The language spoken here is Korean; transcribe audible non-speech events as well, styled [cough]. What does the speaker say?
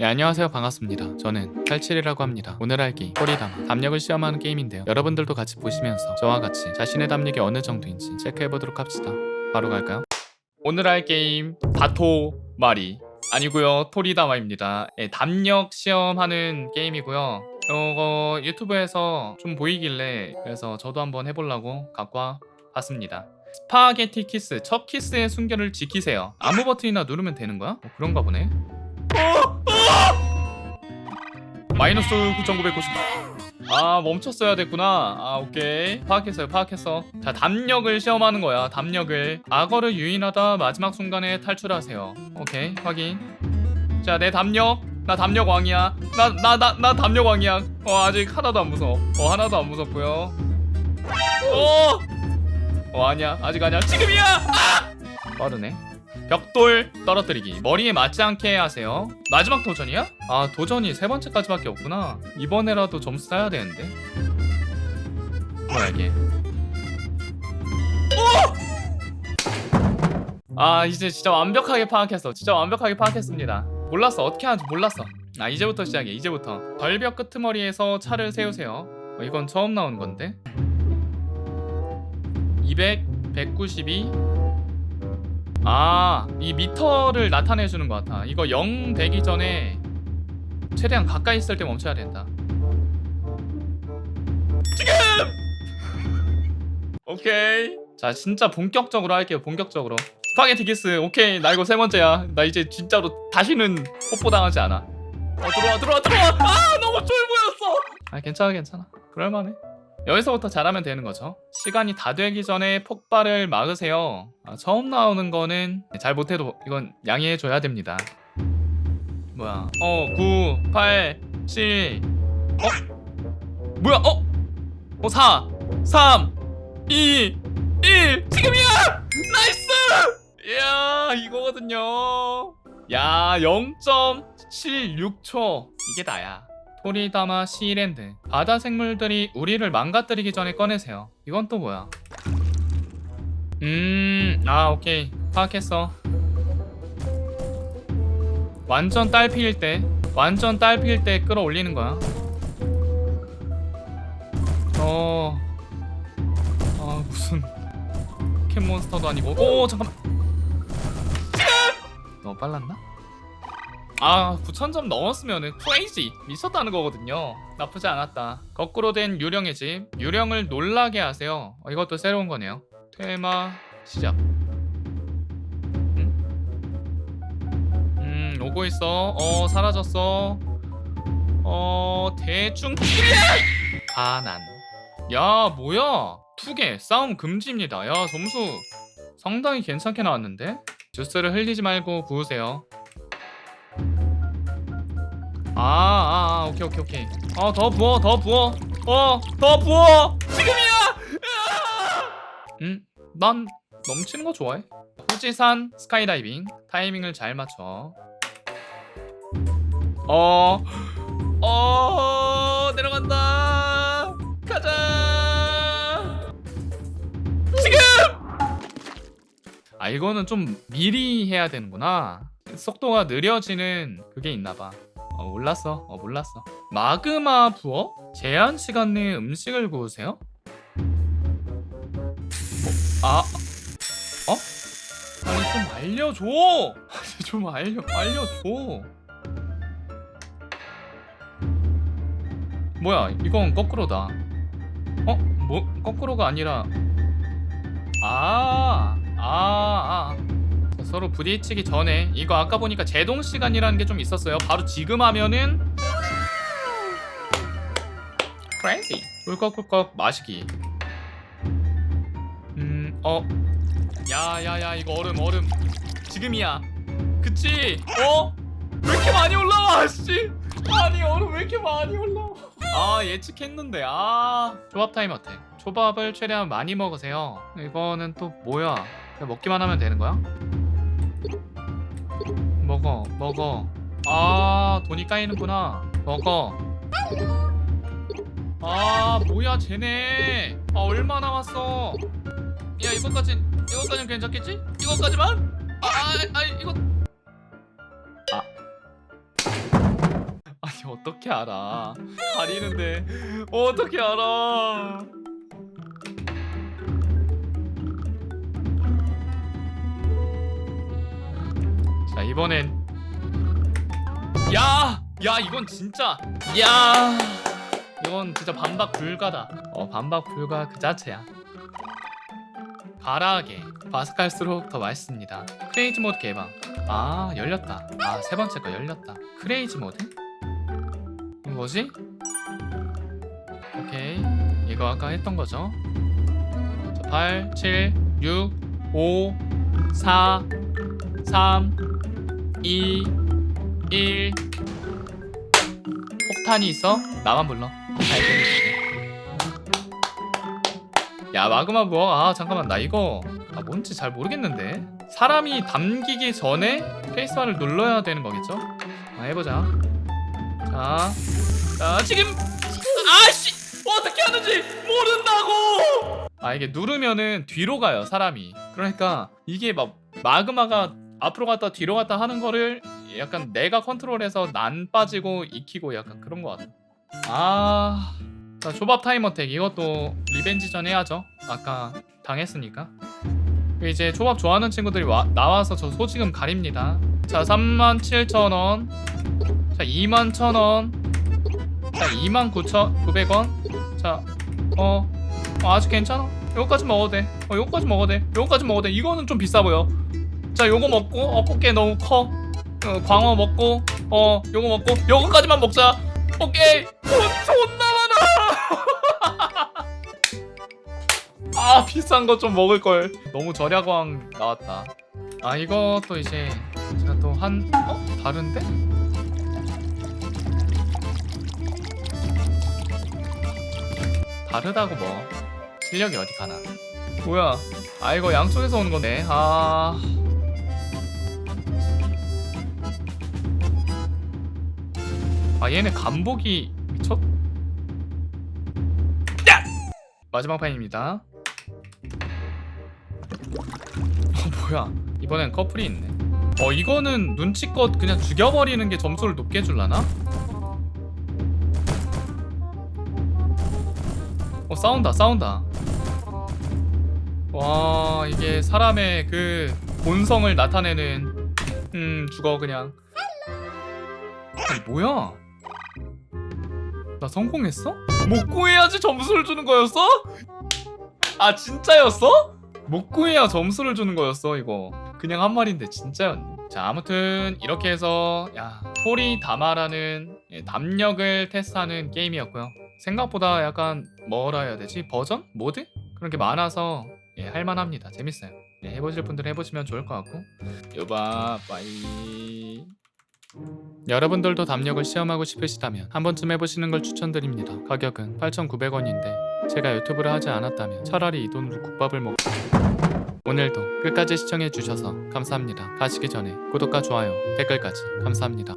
네 안녕하세요. 반갑습니다. 저는 87이라고 합니다. 오늘 할 게임 꼬리담. 담력을 시험하는 게임인데요. 여러분들도 같이 보시면서 저와 같이 자신의 담력이 어느 정도인지 체크해보도록 합시다. 바로 갈까요? 오늘 할 게임 다토 마리 아니고요. 토리다마입니다. 예, 담력 시험하는 게임이고요. 이거 유튜브에서 좀 보이길래 그래서 저도 한번 해보려고 갖고 와 봤습니다. 스파게티 키스. 첫 키스의 순결을 지키세요. 아무 버튼이나 누르면 되는 거야? 어, 그런가 보네 마이너스 9,990. 아 멈췄어야 됐구나. 아 오케이 파악했어요 파악했어. 자 담력을 시험하는 거야 담력을. 악어를 유인하다 마지막 순간에 탈출하세요. 오케이 확인. 자 내 담력 나 담력 왕이야. 나 나 나 나 담력 왕이야. 어 아직 하나도 안 무서워. 어 하나도 안 무섭고요. 어. 어 아니야 아직 아니야 지금이야. 아! 빠르네. 벽돌 떨어뜨리기. 머리에 맞지 않게 하세요. 마지막 도전이야? 아 도전이 세 번째까지밖에 없구나. 이번에라도 점수 따야 되는데. 뭐야 이게? 아 이제 진짜 완벽하게 파악했어. 진짜 완벽하게 파악했습니다. 몰랐어. 어떻게 하는지 몰랐어. 아 이제부터 시작이야 이제부터. 절벽 끄트머리에서 차를 세우세요. 어, 이건 처음 나온 건데. 200 192 아, 이 미터를 나타내 주는 것 같아. 이거 0 되기 전에 최대한 가까이 있을 때 멈춰야 된다. 지금! 오케이. 자, 진짜 본격적으로 할게요. 본격적으로. 스파게티 키스. 오케이. 나 이거 세 번째야. 나 이제 진짜로 다시는 뽀뽀 당하지 않아. 어, 들어와, 들어와, 들어와. 아, 너무 쫄 보였어. 아, 괜찮아, 괜찮아. 그럴만해. 여기서부터 잘하면 되는 거죠. 시간이 다 되기 전에 폭발을 막으세요. 아, 처음 나오는 거는 잘 못해도 이건 양해해줘야 됩니다. 뭐야? 어, 9, 8, 7, 어? 뭐야? 어? 어, 4, 3, 2, 1, 지금이야! 나이스! 이야, 이거거든요. 야, 0.76초. 이게 나야. 토리다마 시랜드. 바다 생물들이 우리를 망가뜨리기 전에 꺼내세요. 이건 또 뭐야? 음아 오케이. 파악했어. 완전 딸피일 때 완전 딸피일 때 끌어올리는 거야. 어... 아 무슨 캔몬스터도 아니고. 오 잠깐만. 너무 빨랐나? 아 9,000점 넘었으면은 크레이지 미쳤다는 거거든요. 나쁘지 않았다. 거꾸로 된 유령의 집. 유령을 놀라게 하세요. 어, 이것도 새로운 거네요. 테마 시작. 음? 음 오고 있어. 어 사라졌어. 어 대충 가난. 야 뭐야? 투개. 싸움 금지입니다. 야 점수. 상당히 괜찮게 나왔는데? 주스를 흘리지 말고 부으세요 아, 아, 아, 오케이, 오케이, 오케이. 어, 더 부어, 더 부어. 어, 더 부어. 지금이야. 으아! 음, 난 넘치는 거 좋아해. 후지산 스카이다이빙 타이밍을 잘 맞춰. 어, 어, 내려간다. 가자. 지금. 아, 이거는 좀 미리 해야 되는구나. 속도가 느려지는 그게 있나봐. 어 몰랐어 어 몰랐어 마그마 부어? 제한 시간 내에 음식을 구우세요? 어, 아 어? 아니 좀 알려줘 [laughs] 아니 좀 알려 알려줘 뭐야 이건 거꾸로다 어? 뭐 거꾸로가 아니라 아 아아 아, 아. 서로 부딪히기 전에 이거 아까 보니까 제동 시간이라는 게 좀 있었어요. 바로 지금 하면은 crazy 꿀꺽꿀꺽 마시기. 음, 어, 야야야 이거 얼음 얼음 지금이야. 그치? 어? 왜 이렇게 많이 올라와 씨? 아니 얼음 왜 이렇게 많이 올라와? 아 예측했는데 아 조합 타임 어때? 초밥을 최대한 많이 먹으세요. 이거는 또 뭐야? 먹기만 하면 되는 거야? 먹어 먹어. 아 돈이 까이는구나. 먹어. 아 뭐야 쟤네. 아 얼마 남았어? 야 이거까지 이거까지는 괜찮겠지? 이거까지만? 아, 아, 아 이거. 아. 어떻게 알아? 가리는데. 어떻게 알아 자 이번엔 야! 야 이건 진짜 야 이건 진짜 반박 불가다. 어 반박 불가 그 자체야. 가라하게 바스갈수록 더 맛있습니다. 크레이지 모드 개방. 아 열렸다. 아 세 번째 거 열렸다. 크레이지 모드? 이거 뭐지? 오케이. 이거 아까 했던 거죠? 자, 8 7 6 5 4 3 2 1 폭탄이 있어? 나만 불러? 야 마그마 뭐? 아 잠깐만. 나 이거 아 뭔지 잘 모르겠는데. 사람이 담기기 전에 페이스바를 눌러야 되는 거겠죠? 아 해보자. 자, 자 지금! 아씨! 어떻게 하는지 모른다고! 아 이게 누르면은 뒤로 가요 사람이. 그러니까 이게 막 마그마가 앞으로 갔다 뒤로 갔다 하는 거를 약간 내가 컨트롤해서 난 빠지고 익히고 약간 그런 거 같아 아 자, 조밥 타임어택 이것도 리벤지전 해야죠. 아까 당했으니까. 이제 조밥 좋아하는 친구들이 와, 나와서 저 소지금 가립니다. 자, 37,000원. 자, 21,000원. 자, 29,900원. 자, 어, 어, 아직 괜찮아. 요거까지 먹어도 돼. 어, 요거까지 먹어도 돼. 요거까지 먹어도 돼. 이거는 좀 비싸 보여. 자, 요거 먹고, 어, 꽃게 너무 커. 어, 광어 먹고, 어, 요거 먹고, 요거까지만 먹자. 오케이. 돈 존나 [laughs] 아 비싼 거 좀 먹을 걸. 너무 절약왕 나왔다. 아 이것도 이제 제가 또 한 어? 다른데? 다르다고 뭐 실력이 어디 가나? 뭐야? 아 이거 양쪽에서 오는 건데. 아. 아 얘네 간복이 미쳤? 야! 마지막 판입니다. 어 뭐야 이번엔 커플이 있네 어 이거는 눈치껏 그냥 죽여버리는 게 점수를 높게 줄라나? 어 싸운다 싸운다 와 이게 사람의 그 본성을 나타내는 음 죽어 그냥 아니 뭐야 나 성공했어? 못 구해야지 점수를 주는 거였어? 아 진짜였어? 못 구해야 점수를 주는 거였어 이거 그냥 한 말인데 진짜였네 자 아무튼 이렇게 해서 야 토리 다마라는 예, 담력을 테스트하는 게임이었고요 생각보다 약간 뭐라 해야 되지 버전? 모드? 그런 게 많아서 예, 할만합니다 재밌어요 예, 해보실 분들은 해보시면 좋을 것 같고 요바 빠이 여러분들도 담력을 시험하고 싶으시다면 한 번쯤 해보시는 걸 추천드립니다 가격은 8,900원인데 제가 유튜브를 하지 않았다면 차라리 이 돈으로 국밥을 먹 오늘도 끝까지 시청해 주셔서 감사합니다. 가시기 전에 구독과 좋아요, 댓글까지 감사합니다.